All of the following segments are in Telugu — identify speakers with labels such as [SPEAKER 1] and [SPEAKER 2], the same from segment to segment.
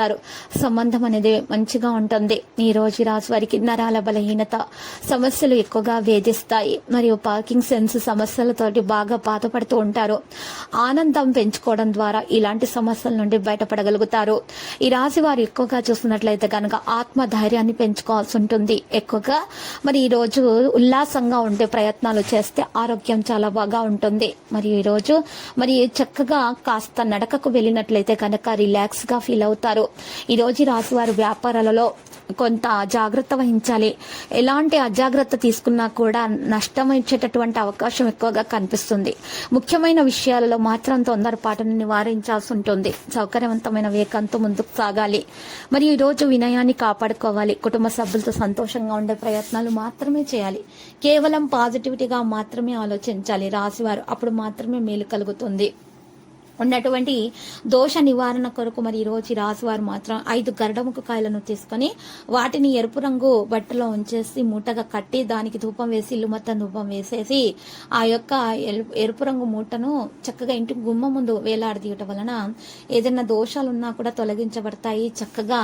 [SPEAKER 1] చేస్తారు. సంబంధం అనేది మంచిగా ఉంటుంది. ఈ రోజు రాశి వారికి నరాల బలహీనత సమస్యలు ఎక్కువగా వేధిస్తాయి. మరియు పార్కింగ్ సెన్స్ సమస్యలతోటి బాగా బాధపడుతూ ఉంటారు. ఆనందం పెంచుకోవడం ద్వారా ఇలాంటి సమస్యల నుండి బయటపడగలుగుతారు. ఈ రాశి వారు ఎక్కువగా చూస్తున్నట్లయితే కనుక ఆత్మ ధైర్యాన్ని పెంచుకోవాల్సి ఉంటుంది. ఎక్కువగా మరి ఈ రోజు ఉల్లాసంగా ఉండే ప్రయత్నాలు చేస్తే ఆరోగ్యం చాలా బాగా ఉంటుంది. మరి ఈ రోజు మరి చక్కగా కాస్త నడకకు వెళ్ళినట్లయితే కనుక రిలాక్స్గా ఫీల్ అవుతారు. ఈరోజు రాశివారు వ్యాపారాలలో కొంత జాగ్రత్త వహించాలి. ఎలాంటి అజాగ్రత్త తీసుకున్నా కూడా నష్టం ఇచ్చేటటువంటి అవకాశం ఎక్కువగా కనిపిస్తుంది. ముఖ్యమైన విషయాలలో మాత్రం తొందరపాటును నివారించాల్సి ఉంటుంది. సౌకర్యవంతమైన వేగంతో ముందుకు సాగాలి. మరి ఈ రోజు వినయాన్ని కాపాడుకోవాలి. కుటుంబ సభ్యులతో సంతోషంగా ఉండే ప్రయత్నాలు మాత్రమే చేయాలి. కేవలం పాజిటివిటీగా మాత్రమే ఆలోచించాలి. రాశివారు అప్పుడు మాత్రమే మేలు కలుగుతుంది. ఉన్నటువంటి దోష నివారణ కొరకు మరి ఈ రోజు ఈ రాశివారు మాత్రం ఐదు గరడముఖ కాయలను తీసుకొని వాటిని ఎరుపు రంగు బట్టలో ఉంచేసి మూటగా కట్టి దానికి ధూపం వేసి ఇల్లు మొత్తం ధూపం వేసేసి ఆ యొక్క ఎరుపు రంగు మూటను చక్కగా ఇంటి గుమ్మ ముందు వేలాడదీయటం వలన ఏదైనా దోషాలు ఉన్నా కూడా తొలగించబడతాయి. చక్కగా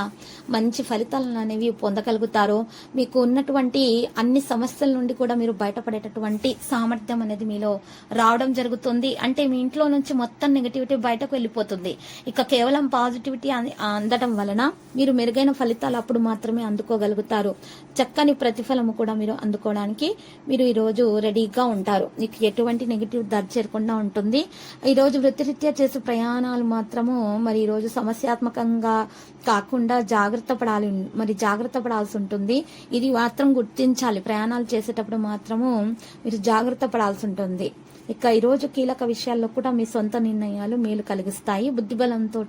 [SPEAKER 1] మంచి ఫలితాలను అనేవి పొందగలుగుతారు. మీకు ఉన్నటువంటి అన్ని సమస్యల నుండి కూడా మీరు బయటపడేటటువంటి సామర్థ్యం అనేది మీలో రావడం జరుగుతుంది. అంటే మీ ఇంట్లో నుంచి మొత్తం నెగిటివిటీ బయటకు వెళ్ళిపోతుంది. ఇక కేవలం పాజిటివిటీ అంది- అందడం వలన మీరు మెరుగైన ఫలితాలు అప్పుడు మాత్రమే అందుకోగలుగుతారు. చక్కని ప్రతిఫలము కూడా మీరు అందుకోవడానికి మీరు ఈ రోజు రెడీగా ఉంటారు. మీకు ఎటువంటి నెగిటివ్ దరి చేరకుండా ఉంటుంది. ఈ రోజు వృత్తిరీత్యా చేసే ప్రయాణాలు మాత్రము మరి ఈ రోజు సమస్యాత్మకంగా కాకుండా జాగ్రత్త పడాలి మరి జాగ్రత్త పడాల్సి ఉంటుంది. ఇది మాత్రం గుర్తించాలి. ప్రయాణాలు చేసేటప్పుడు మాత్రము మీరు జాగ్రత్త పడాల్సి ఉంటుంది. ఇక ఈరోజు కీలక విషయాల్లో కూడా మీ సొంత నిర్ణయాలు మేలు కలిగిస్తాయి. బుద్ధిబలంతో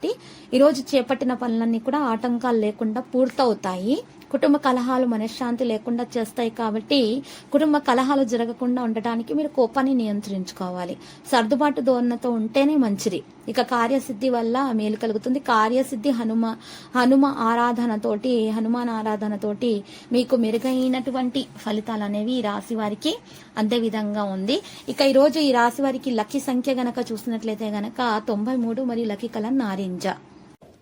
[SPEAKER 1] ఈరోజు చేపట్టిన పనులన్నీ కూడా ఆటంకాలు లేకుండా పూర్తవుతాయి. కుటుంబ కలహాలు మనశ్శాంతి లేకుండా చేస్తాయి కాబట్టి కుటుంబ కలహాలు జరగకుండా ఉండటానికి మీరు కోపాన్ని నియంత్రించుకోవాలి. సర్దుబాటు ధోరణతో ఉంటేనే మంచిది. ఇక కార్యసిద్ధి వల్ల మేలు కలుగుతుంది. కార్యసిద్ధి హనుమ హనుమ ఆరాధనతోటి హనుమాన్ ఆరాధనతోటి మీకు మెరుగైనటువంటి ఫలితాలు అనేవి ఈ రాశి వారికి అందే విధంగా ఉంది. ఇక ఈరోజు ఈ రాశి వారికి లక్కీ సంఖ్య గనక చూసినట్లయితే గనక తొంభై మూడు మరియు లక్కీ కలర్ నారింజ.